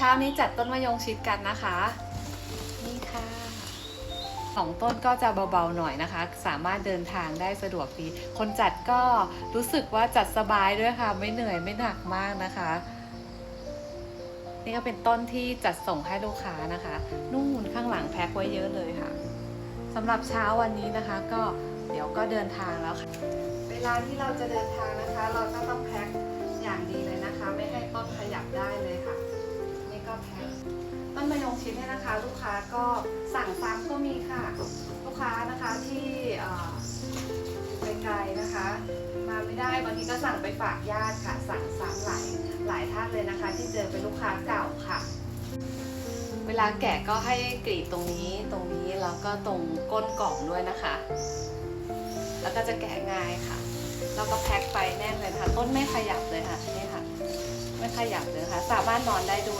ช้านี้จัดต้นมะยงชิดกันนะคะ นี่ค่ะสองต้นก็จะเบาๆหน่อยนะคะ สามารถเดินทางได้สะดวกดี คนจัดก็รู้สึกว่าจัดสบายด้วยค่ะ ไม่เหนื่อยไม่หนักมากนะคะ นี่ก็เป็นต้นที่จัดส่งให้ลูกค้านะคะนู่นข้างหลังแพ็คไว้เยอะเลยค่ะสำหรับเช้าวันนี้นะคะ ก็เดี๋ยวก็เดินทางแล้วค่ะ เวลาที่เราจะเดินทางนะคะ เราก็ต้องแพ็ค ต้นมะยงชิดเนี่ยนะคะ ลูกค้าก็สั่งซ้ำก็มีค่ะ ลูกค้านะคะที่ไกลๆนะคะ มาไม่ได้บางทีก็สั่งไปฝากญาติค่ะ สั่งซ้ำหลายหลายท่านเลยนะคะ ที่เจอเป็นลูกค้าเก่าค่ะ เวลาแกะก็ให้กรีดตรงนี้ตรงนี้แล้วก็ตรงก้นกล่องด้วยนะคะ แล้วก็จะแกะง่ายค่ะแล้วก็แพ็คไปแน่นเลยค่ะ ต้นไม่ขยับเลยค่ะนี่ค่ะ ไม่ขยับเลยค่ะ สามารถนอนได้ด้วย